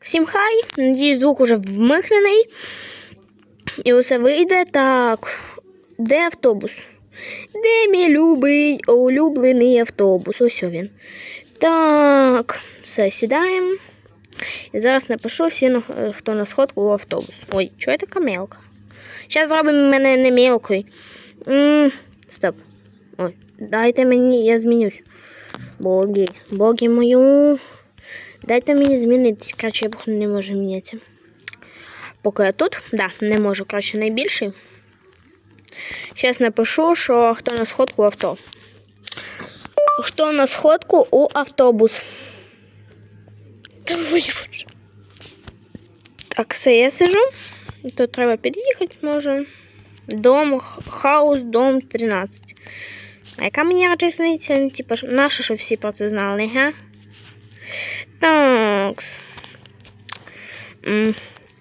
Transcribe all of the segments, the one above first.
Всім хай, надіюсь, звук уже вмикнений. І усе вийде. Так. Де автобус? Де мій любий, улюблений автобус? Ось він. Так, все, сідаємо. І зараз напишу всі, на- е, хто на сходку у автобус. Ой, чого я така мелка? Зараз зробимо мене не мелкою. Стоп. Ой, дайте мені, я змінюсь. Боги, боги мою. Дайте мені змінитись. Краще я не можу мінятися. Поки я тут, да, не можу, краще найбільший. Зараз напишу, що хто на сходку авто. Хто на сходку у автобус. Так, все, я сижу. Тут треба під'їхати, може. Дом, хаус, дом 13. А яка мені різниця? Ну, Типа, наше, що всі про це знали, га? Так.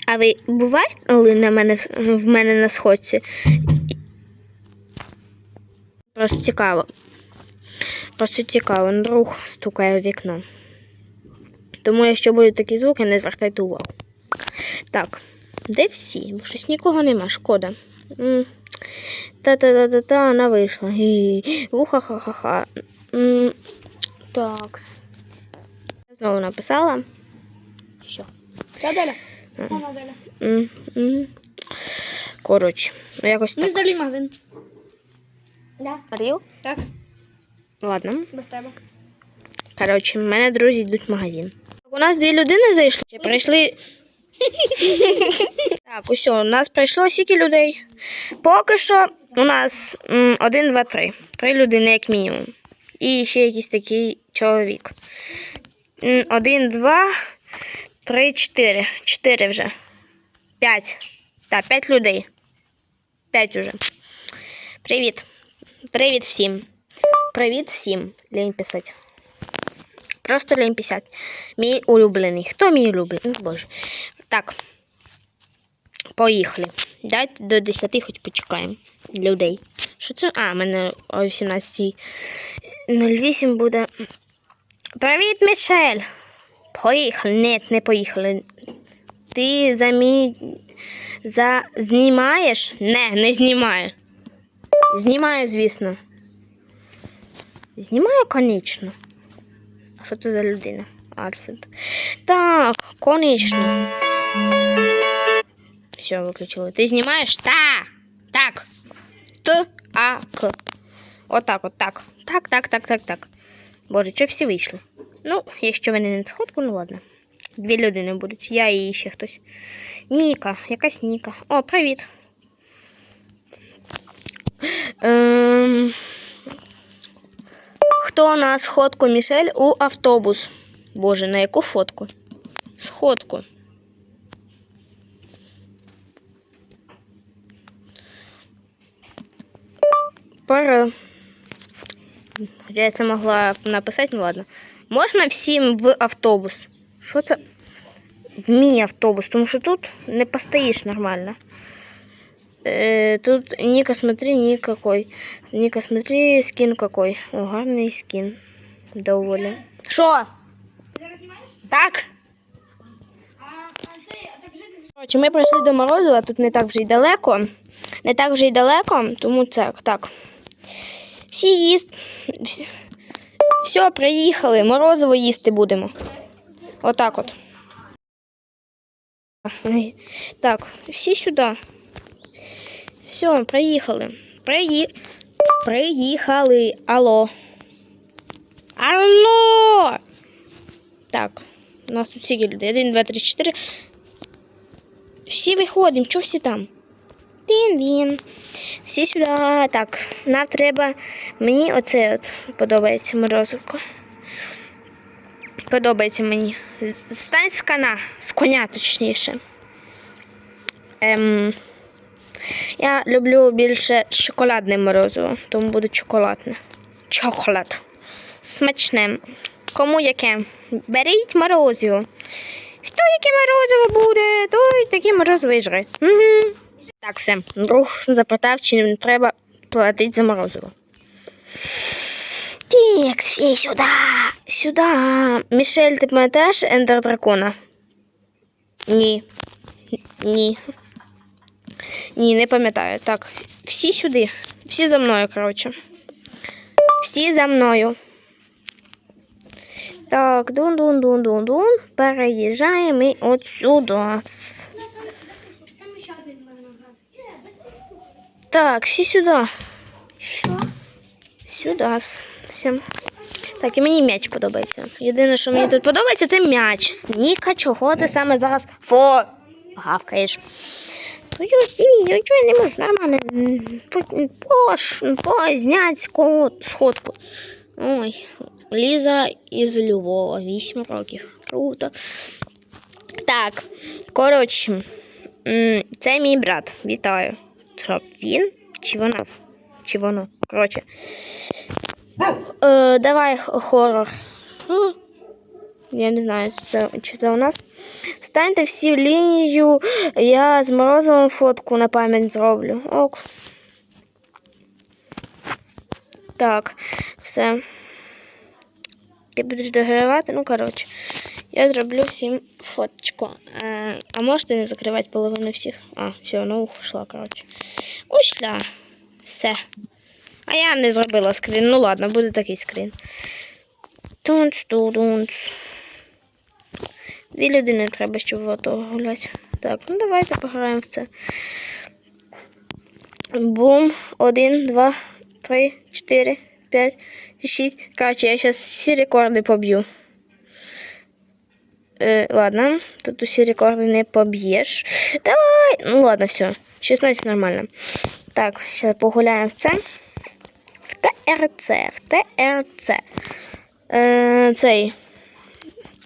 А ви буваєте на мене в мене на сходці? Просто цікаво. Просто цікаво, друг стукає в вікно. Тому, якщо будуть такі звуки, не звертайте увагу. Так, де всі? Бо щось нікого нема, шкода. Та-та-та-та-та, вона вийшла. Гі. Уха-ха-ха-ха. М, Так. Знову написала. Що? Та Даля. Вона. Коротше, ну якось Ми так. здали магазин. Да. Ріл? Так, Ладно. без тебе. Коротше, в мене друзі йдуть в магазин. У нас дві людини зайшли. Чи Прийшли. так, ось, у нас прийшло стільки людей. Поки що у нас м, один, два, три. Три людини, як мінімум. І ще якийсь такий чоловік. Один, два, три, чотири. Чотири вже. П'ять. Так, п'ять людей. П'ять уже. Привіт. Привіт всім. Привіт всім. Лінь писати. Просто лінь писати. Мій улюблений. Хто мій улюблений? Боже. Так. Поїхали. Дайте до 10 хоч почекаємо. Людей. Що це? А, в мене о 18.08 буде. Привіт, Мішель! Поїхали. Ні, не поїхали. Ти замі... за... знімаєш? Не, не знімаю. Знімаю, звісно. Знімаю, конечно. А що це за людина? Арсент. Так, конечно. Все, виключили. Ти знімаєш? Та. Так. Т, А, К. Отак, от так. Так, так, так, так, так. Боже, що всі вийшли? Ну, якщо вони не на сходку, ну ладно. Дві людини будуть. Я і ще хтось. Ніка, якась Ніка. О, привіт. Ем... Хто на сходку Мішель у автобус? Боже, на яку фотку? Сходку. Пора. Я це могла написати, ну ладно. Можна всім в автобус? Що це? В мій автобус, тому що тут не постоїш нормально. Э, тут Ника, смотри, никакой. Ника, смотри, скин какой. О, гарний скин. Доволі. Що? Так? Коротше, ми прийшли до Морозова, тут не так вже й далеко. Не так вже й далеко, тому це так. Всі їсть. Все, приїхали. Морозиво їсти будемо. Отак от. Так, всі сюди. Все, приїхали. Приї... Приїхали. Алло. Алло! Так, у нас тут скільки людей? Один, два, три, чотири. Всі виходимо, чого всі там? Він-він. Всі сюди. Так, нам треба. Мені оце от подобається морозивко. Подобається мені. Стань з коня, з коня точніше. Ем, я люблю більше шоколадне морозиво, тому буде шоколадне. Чоколад. Смачне. Кому яке? Беріть морозиво. Хто яке морозиво буде, той таке морозиво і жре. Угу. Так, все. Друг запитав, чи не треба платити за морозиво. Так, всі сюди. Сюди. Мішель, ти пам'ятаєш Ендер Дракона? Ні. Ні. Ні, не пам'ятаю. Так, всі сюди. Всі за мною, коротше. Всі за мною. Так, дун-дун-дун-дун-дун. Переїжджаємо і цих штук. Так, всі сюди. Що? Сюди. Всім. Так, і мені м'яч подобається. Єдине, що мені тут подобається, це м'яч. Ніка, чого ти саме зараз фо гавкаєш? Твою стій, чого не можеш нормально м, по- пош, познять ско- сходку. Ой, Ліза із Львова, 8 років. Круто. Так, коротше, це мій брат. Вітаю. Що, він чи вона? Чи воно? Коротше. Е, давай хорор. Я не знаю, це, чи це у нас. Встаньте всі в лінію, я з морозовим фотку на пам'ять зроблю. Ок. Так, все. Ти будеш догравати? Ну, коротше. Я зроблю всім фоточку. Е, а можете не закривати половину всіх? А, все, ну ушла, коротше. Ушла. Все. А я не зробила скрін. Ну ладно, буде такий скрін. Тунц, тудунц. Дві людини треба, щоб в АТО гуляти. Так, ну давайте пограємо в це. Бум. Один, два, три, чотири, п'ять, шість. Короче, я зараз всі рекорди поб'ю. Е, ладно, тут усі рекорди не поб'єш. Давай! Ну ладно, все. 16 нормально. Так, зараз погуляємо в це. В ТРЦ, в ТРЦ. Е, цей.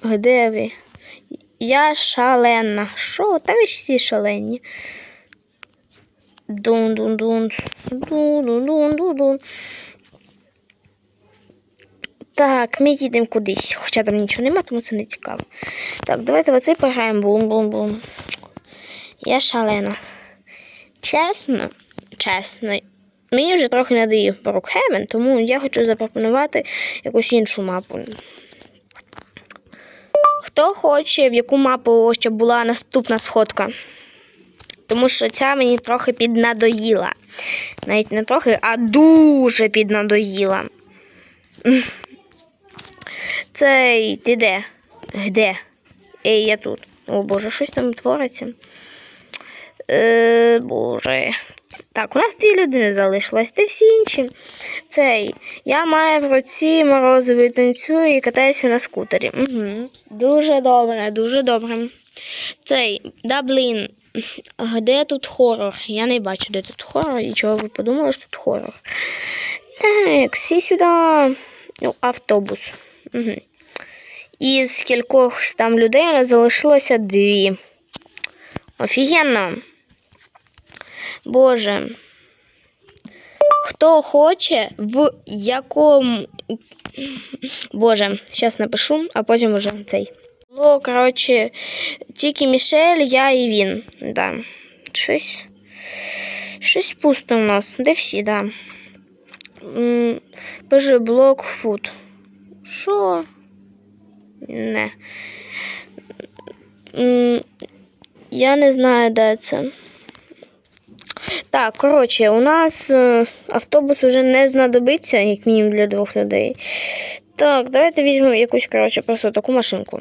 Де ви? Я шалена. Що? Та ви всі шалені. Дун-дун-дун. Дун-дун-дун-дун-дун. Так, ми їдемо кудись, хоча там нічого нема, тому це не цікаво. Так, давайте в оцей пограємо. Бум-бум-бум. Я шалена. Чесно, чесно, мені вже трохи надоїв Брукхевен, тому я хочу запропонувати якусь іншу мапу. Хто хоче, в яку мапу щоб була наступна сходка? Тому що ця мені трохи піднадоїла. Навіть не трохи, а дуже піднадоїла. Цей, ти де? Де? Ей, я тут. О Боже, щось там твориться. Е, Боже. Так, у нас дві людини залишилось, ти всі інші. Цей. Я маю в руці морозовий танцюю і катаюся на скутері. Угу. Дуже добре, дуже добре. Цей, да блін. А Де тут хорор? Я не бачу, де тут хорор. І чого ви подумали, що тут хорор? Так, всі сюди. Ну, автобус. Угу. Із кількох там людей залишилося дві. Офігенно. Боже. Хто хоче в якому. Боже, зараз напишу, а потім уже цей. Було, коротше, тільки Мішель, я і він. Да. Щось. Щось пусто у нас. Де всі, да. Пише блок фуд. Що? Не. Я не знаю, де це. Так, коротше, у нас е, автобус уже не знадобиться, як мінімум для двох людей. Так, давайте візьмемо якусь, коротше, просто таку машинку.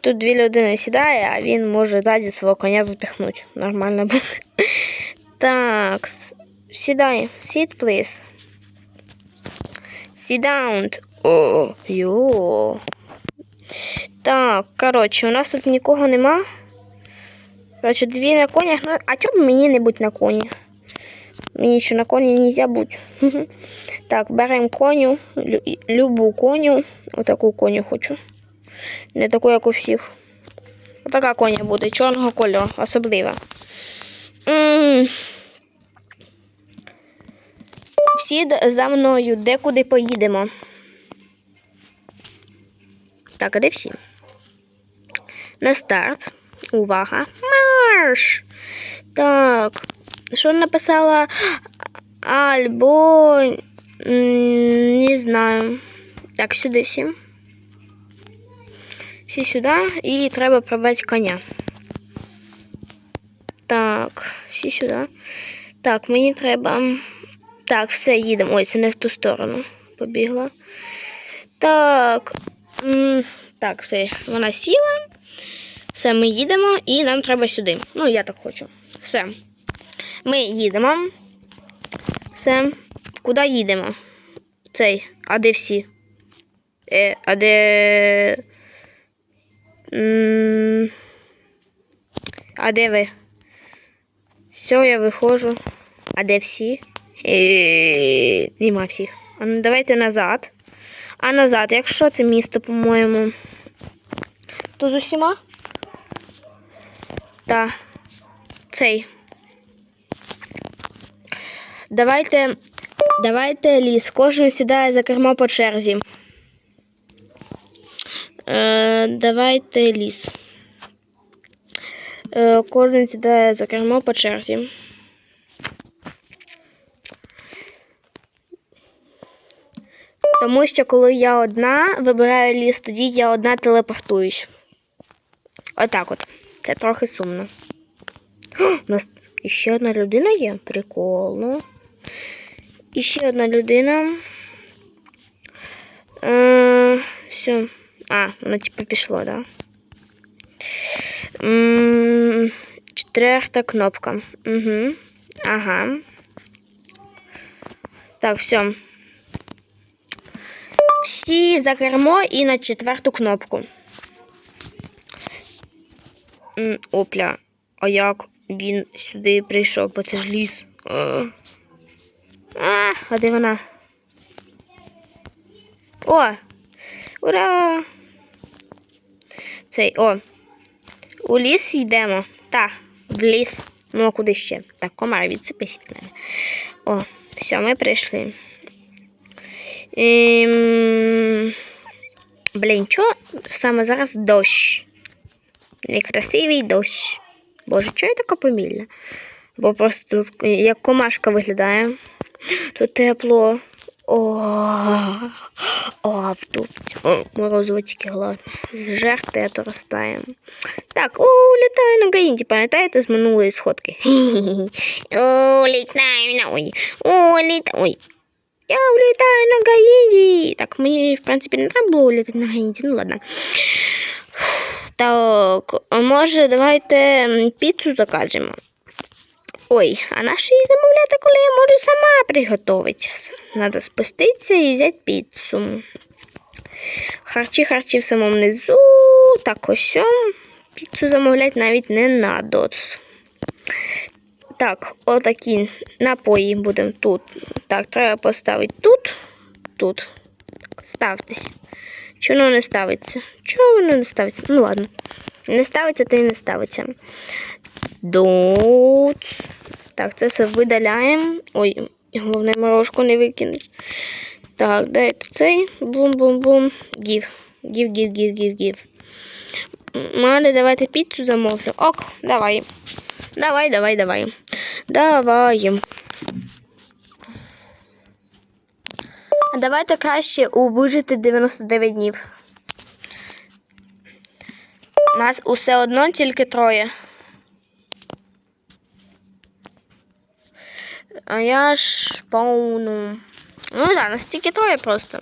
Тут дві людини сідає, а він може ззаді свого коня запихнути. Нормально буде. Так, сідай. Sit, please. Sit down. Йо. Так, коротше, у нас тут нікого нема. Коротше, дві на конях. Ну, а чому мені не бути на коні? Мені що на коні не можна бути. Так, беремо коню, лю- любу коню. Отаку коню хочу. Не таку, як у всіх. Отака коня буде, чорного кольору, особлива. Всі за мною, де куди поїдемо. Так, а де всі? На старт. Увага. Марш! Так. Що написала Альбо. Не знаю. Так, сюди всі. Всі сюди і треба прибрати коня. Так, всі сюди. Так, мені треба. Так, все, їдемо. Ой, це не в ту сторону. Побігла. Так. Так, все, вона сіла. Все, ми їдемо і нам треба сюди. Ну, я так хочу. Все. Ми їдемо. Все. Куди їдемо? Цей. А де всі? Е, а де. А де ви? Все, я виходжу. А де всі? Е, Нема всіх. А ну давайте назад. А назад, якщо це місто, по-моєму. То з усіма? Так. Цей. Давайте. Давайте ліс. Кожен сідає за кермо по черзі. Е, давайте ліс. Е, кожен сідає за кермо по черзі. Тому що коли я одна вибираю ліс, тоді я одна телепортуюсь. Отак от. Це трохи сумно. О, У нас ще одна людина є. Прикольно. І ще одна людина. Е, все. А, воно типу пішло, да? М, Четверта кнопка. Угу. Ага. Так, все. Всі за кермо і на четверту кнопку. Опля. А як він сюди прийшов, бо це ж ліс. Е. А, а де вона? О! Ура! Цей, о! У ліс йдемо. Та, в ліс. Ну, а куди ще? Так, комар відсипись. О, все, ми прийшли. Ем... Блін, що саме зараз дощ? Некрасивий дощ. Боже, чого я така помільна? Бо просто тут як комашка виглядає. Тут тепло. О, о, тут о, морозиво тільки головне. Зжерти, а то розтаємо. Так, о, літаю на гаїнті, пам'ятаєте з минулої сходки? О, літаю на ой. О, літаю. Ой. Я влітаю на гаїнті. Так, мені, в принципі, не треба було літати на гаїнті, ну ладно. Так, а може, давайте м, піцу закажемо. Ой, а на що її замовляти, коли я можу сама приготуватися? Надо спуститися і взяти піцу. Харчі, харчі в самому низу. Так, ось. Піцу замовляти навіть не надо. Так, отакі напої будемо тут. Так, треба поставити тут. Тут. Так, ставтесь. Чому воно не ставиться? Чого воно не ставиться? Ну ладно. Не ставиться, то й не ставиться. Тут. Так, це все видаляємо. Ой, головне морожку не викинути. Так, дайте цей. Бум-бум-бум. Гів. Гів, гів, гів, гів, гів. Малі, давайте піцу замовлю. Ок, давай. Давай, давай, давай. Давай. А давайте краще у вижити 99 днів. Нас усе одно тільки троє. А я ж повну. Ну так, да, нас тільки троє просто.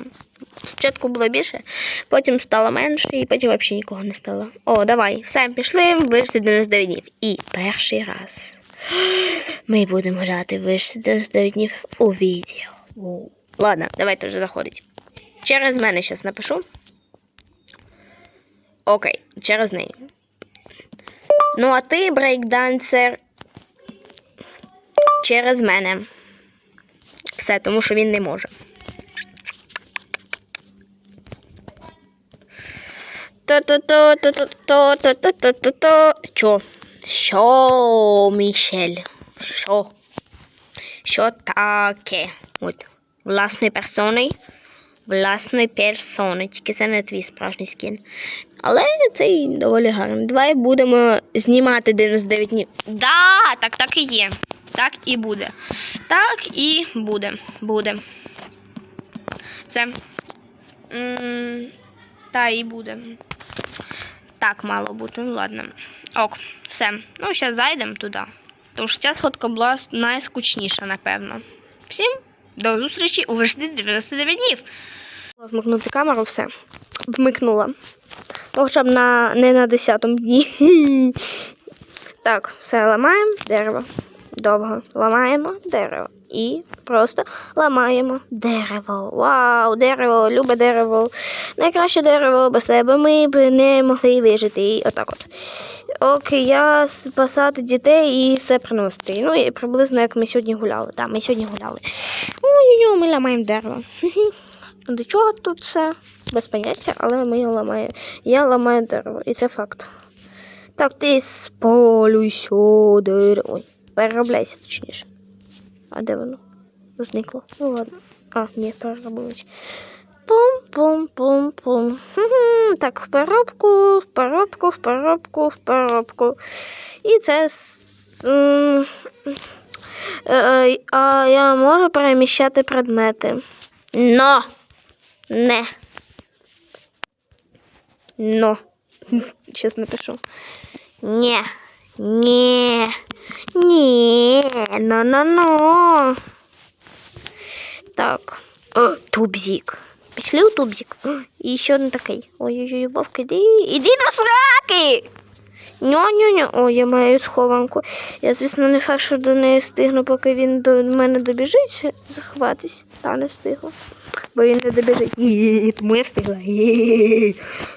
Спочатку було більше, потім стало менше, і потім взагалі нікого не стало. О, давай, все, пішли, вижити 99 днів. І перший раз ми будемо грати вижити 99 днів у відео. Ладно, давайте вже заходить. Через мене зараз напишу. Окей, через неї. Ну, а ти, брейкдансер, через мене. Все, тому що він не може. То-то-то-то-то-то-то-то-то. Що? Що, Мішель? Що? Що таке? От, власною персоною. Власної персони. Тільки це не твій справжній скін. Але цей доволі гарний. Давай будемо знімати 99 днів. Да, так, так і є. Так і буде. Так і буде. Буде. Все. Та і буде. так мало бути. Ну ладно. Ок, все. Ну, зараз зайдемо туди. Тому що ця сходка була найскучніша, напевно. Всім до зустрічі у версії 99 днів. Вмикнути камеру, все. Вмикнула. Ну, хоча б на, не на 10-му дні. Так, все ламаємо дерево. Довго ламаємо дерево. І просто ламаємо дерево. Вау, дерево, любе дерево. Найкраще дерево без себе ми б не могли вижити. І Отак от. Окей, я спасати дітей і все приносити. Ну і приблизно як ми сьогодні гуляли. Так, ми сьогодні гуляли. Ой-ой-ой, ми ламаємо дерево. До чого тут все? Без поняття, але ми ламаємо. Я ламаю дерево, і це факт. Так, ти спалюйся дерево. Переробляйся точніше. А де воно? Зникло. Ну ладно. А, ні, переробилось. Пум-пум-пум-пум. Так, в переробку, в переробку, в переробку, в переробку. І це. е, е, А я можу переміщати предмети. Но. Не. Но. Сейчас напишу. Не. Не. Не. Но-но-но. Так. О, тубзик. Пішли у тубзик. О, І ще один такий. Ой-ой-ой, Вовка, іди. Іди до сраки! Ньо-ньо-ньо. О, я маю схованку. Я, звісно, не факт, що до неї встигну, поки він до мене добіжить. Заховатись. Та не встигла. Бо він не добіжить. Ї, Тому я встигла.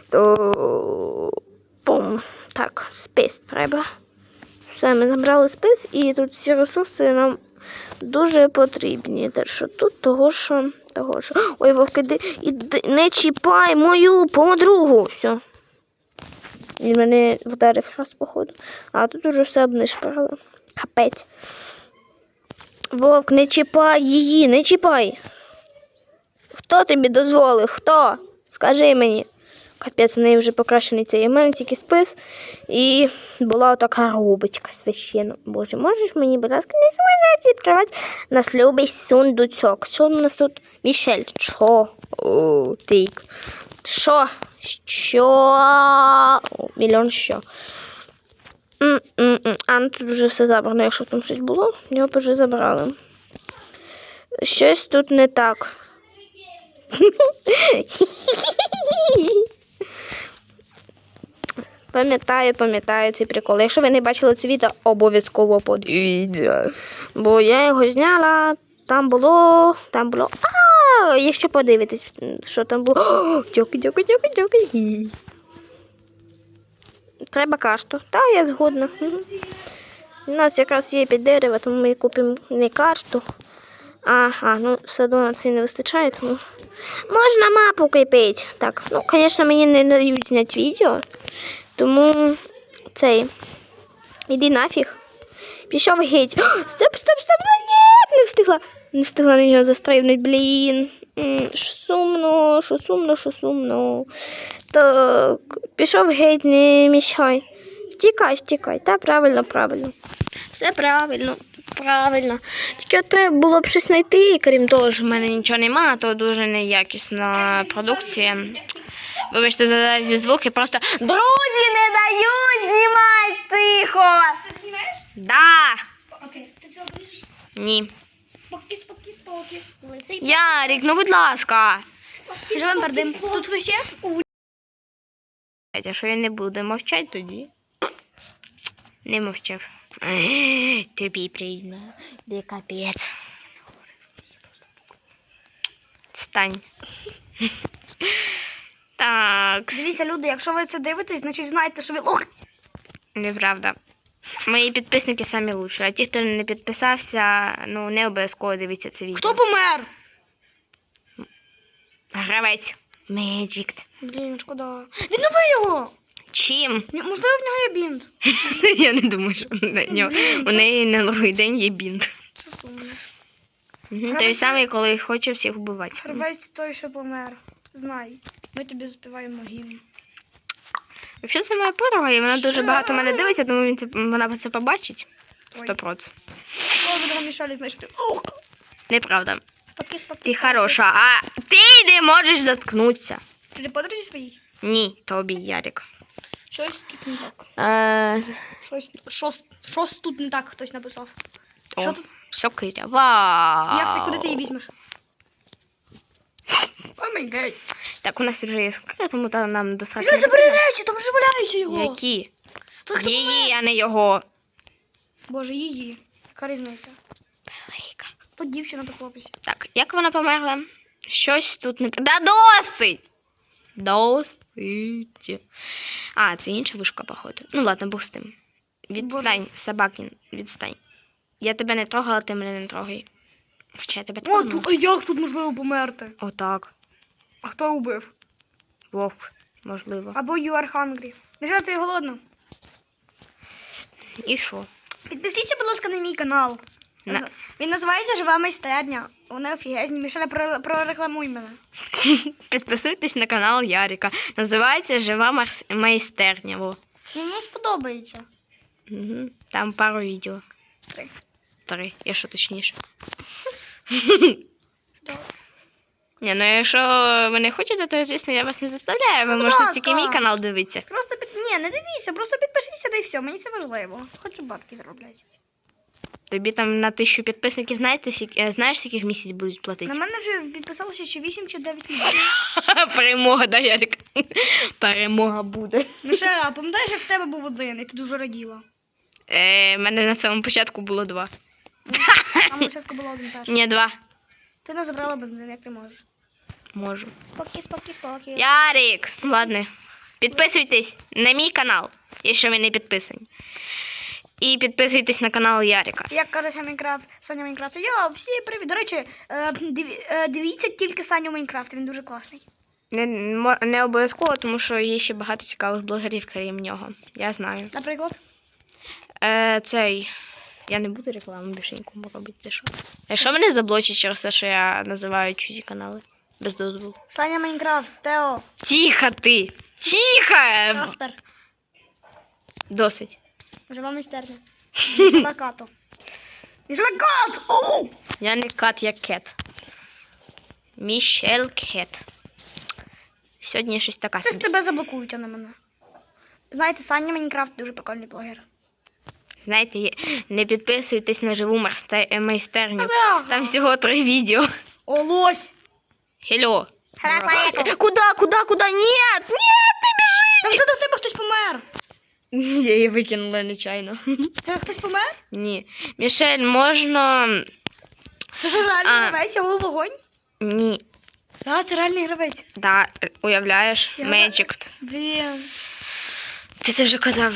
То... Пум. Так, спис треба. Все, ми забрали спис, і тут всі ресурси нам дуже потрібні. Те, що тут, того що. Того що. Ой, вовки, іди, іди, не чіпай мою подругу. Все. Він мене вдарив раз, походу. А тут уже все обнишпарили. Капець. Вовк, не чіпай її, не чіпай. Хто тобі дозволив? Хто? Скажи мені. Капець, в неї вже покращений цей. Тільки спис і була така робочка священна. Боже, можеш мені, будь ласка, не заважати відкривати нас любий сундучок. Що у нас тут? Мішель, що? О, тик. Що? Що? О, мільйон що. А, ну тут вже все забрано, якщо там щось було, його б вже забрали. Щось тут не так. Пам'ятаю, пам'ятаю цей прикол. Якщо ви не бачили це відео, обов'язково подивіться. Бо я його зняла, там було. Там було. А, якщо подивитись, що там було. Дякую, дякую, дякую, дякую. Треба карту. Та, я згодна. У нас якраз є під дерево, тому ми купимо не карту. Ага, ну одно на це не вистачає, тому. Можна мапу купити. Так, ну, звісно, мені не дають зняти відео. Тому цей. Іди нафіг. Пішов геть. Стоп, стоп, стоп, ну ні, не встигла. Не встигла на нього застрибнути, блін. Що сумно, що сумно, що сумно. Так, пішов геть, не мішай. Втікай, втікай. Та правильно, правильно. Все правильно, правильно. Тільки от треба було б щось знайти, крім того, що в мене нічого немає, то дуже неякісна продукція. Вибачте за ці звуки, просто друзі не дають знімати тихо. Ти знімаєш? Да. Окей, ти обріжеш? Ні. Споки, споки, споки. Лисий. Ярик, ну будь ласка. Живем пердим. Тут ви ще? А що я не буду мовчати тоді? Не мовчав. Тобі прийме. Де капець. Стань. Так. Дивіться, люди, якщо ви це дивитесь, значить знаєте, що ви лох. Неправда. Мої підписники самі лучші, а ті, хто не підписався, ну не обов'язково дивіться це відео. Хто помер? Гравець. Меджикт. Блін, шкода. Віднови його. Чим? Ні, Можливо, в нього є бінт. Я не думаю, що у неї, у неї на другий день є бінт. Це сумно. Мгм, Той самий, коли хоче всіх вбивати. Гравець той, що помер. Знай. Ми тобі заспіваємо гімн. Взагалі це моя подруга, і вона дуже багато мене дивиться, тому він це, вона це побачить. Сто проц. Мішалі? Неправда. Ти хороша, а ти не можеш заткнутися. Ти не подружі своїй? Ні, тобі, Ярик. Щось тут не так. Е, Щось, щось, щось тут не так хтось написав. о, Що тут? Сокиря. Вау! Як ти, куди ти її візьмеш? О май гад. Так, у нас вже є сокира, тому там нам достатньо. Не забери речі, там же валяються його. Які? Хто Її, а не його. Боже, її. Яка різниця? Велика. То дівчина, то хлопець. Так, як вона померла? Щось тут не так. Да досить! Досить. А, це інша вишка, походу. Ну ладно, Бог з тим. Відстань, собакін, відстань. Я тебе не трогала, ти мене не трогай. Хоча я тебе О, тут, а як тут можливо померти? Отак. А хто убив? Вовк, можливо. Або you are hungry. Міша, ти голодна? І що? Підпишіться, будь ласка, на мій канал. На- Він називається Жива майстерня. Вони офігезні. Мішеля, про, прорекламуй мене. Підписуйтесь на канал Ярика. Називається Жива Марс... майстерня. Во. Мені сподобається. Угу. Там пару відео. Три. Три, якщо точніше. Ні, ну якщо ви не хочете, то звісно я вас не заставляю. Ви Ну, можете тільки мій канал дивитися. Просто під... Ні, не дивіться, просто підпишіться, та й все. Мені це важливо. Хочу бабки заробляти. Тобі там на тисячу підписників знаєте, скільки- е, знаєш, в місяць будуть платити? На мене вже підписалося чи 8 чи 9 людей. Перемога, да, Ярик? Перемога буде. Мішеля, а пам'ятаєш, як в тебе був один, і ти дуже раділа? Е, мене на самому початку було два. А на початку було один перший. Ні, два. Ти не забрала бензин, як ти можеш. Можу. Спокій, спокій, спокій. Ярик! Ладно. Підписуйтесь на мій канал, якщо ви не підписані. І підписуйтесь на канал Ярика. Як каже Саня Майнкрафт, Саня Майнкрафт. Я всі привіт. До речі, е, диві- е, дивіться тільки Саню Майнкрафт, він дуже класний. Не, мо- не обов'язково, тому що є ще багато цікавих блогерів, крім нього. Я знаю. Наприклад, Е, цей. Я не буду рекламу більше нікому робити. Ти що? А що мене заблочить через те, що я називаю чужі канали? Без дозволу. Саня Майнкрафт, Тео, Тихо ти! Тихо! Каспер, Досить. жива майстерня. Мішела Като. Мішела Кат! Оу! Я не кат, я кет. Мішель Кет. Сьогодні щось така. Це з собі. тебе заблокують, а не мене. Знаєте, Саня Майнкрафт дуже прикольний блогер. Знаєте, не підписуйтесь на живу е, майстерню. Там всього три відео. О, лось! Куда, куда, куда? Нет, нет, ти біжи! Там до тебе хтось помер. Я її викинула нечайно. Це хтось помер? Ні. Мішель, можна. Це ж реальний А. гравець, ловив вогонь. Ні. Так, це реальний гравець. Да, уявляєш, Я- Magic. Блін. Ти це вже казав.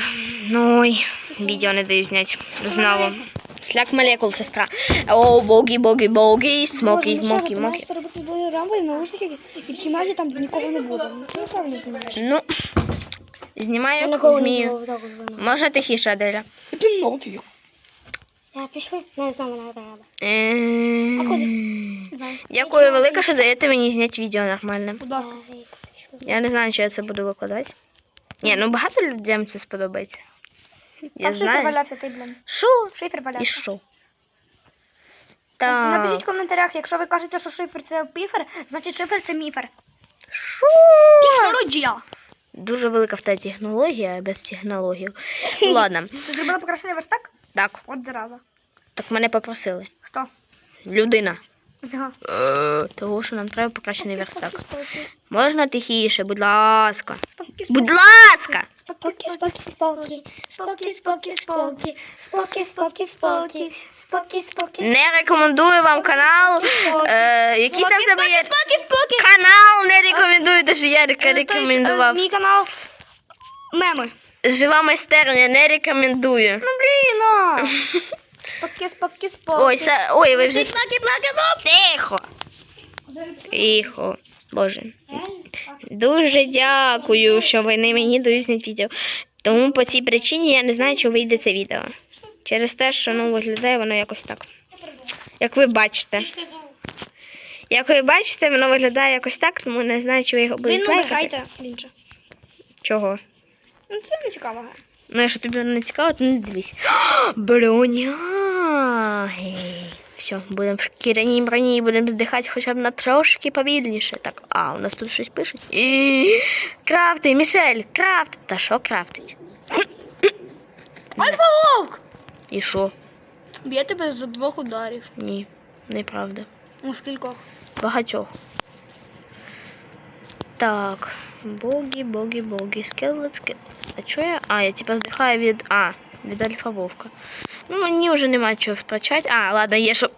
Ну ой, відео не даю зняти. Знову. Сляк молекул, сестра. О, боги, боги, боги, смоки, моки, моки. робити з рампою в наушниках і в кімнаті там нікого не буде. Ти знімаєш. Ну, знімаю, як вмію. Можна тихіше, Аделя. Ти нафіг. Я пішли, не знаю, мене треба. Е, Не знаю. Дякую велике, що даєте мені зняти відео нормальне. Будь ласка. Я не знаю, чи я це буду викладати. Ні, ну багато людям це сподобається. Я Там шифер знаю. валявся, ти, блін. Що? Шифер І валявся. що? Напишіть в коментарях, якщо ви кажете, що шифр це піфер, значить шифр це міфер. Що? Технологія. Дуже велика в тебе технологія без технологій. Ну ладно. Ти зробила покращений верстак? Так, От зараза. так мене попросили. Хто? Людина. Ага. Е, Того, що нам треба покращений верстак. Можна тихіше, будь ласка. Будь ласка! спокій, Спокі, спокі, спокі, спокі, спокі, спокі, спокі, спокі, спокі, спокі, спокі, Не рекомендую вам канал. Е, який там в тебе є? спокі, спокі. Канал не рекомендую, те, я е, рекомендував. Мій канал. Меми. Жива майстерня, не рекомендую. Ну, блін, а. Спокі, спокі, спокі. Ой, са... Ой, ви вже. Спокі, спокі, спокі. Тихо. Тихо. Боже. Дуже дякую, що ви не мені дають відео. Тому по цій причині я не знаю, чи вийде це відео. Через те, що ну, виглядає воно якось так. Як ви бачите. Як ви бачите, воно виглядає якось так, тому не знаю, чи ви його будете лайкати. Чого? Ну, це не цікаво. Ну, якщо тобі не цікаво, то не дивись. Броня. Гей. Все, будемо в шкіряній броні будемо здихати хоча б на трошки повільніше. Так. А, у нас тут щось пишуть. І... Крафти, Мішель, крафт. Та що крафтить? Альфа-вовк! І що? Б'є тебе за двох ударів. Ні, неправда. У скількох? Багатьох. Так. Боги, боги, боги. Скелет, скелет. А чого я? А, я типа здихаю від. А, від альфа вовка. Ну, мені вже немає чого втрачати. А, ладно, є що.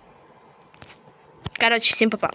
Коротше, всім папа.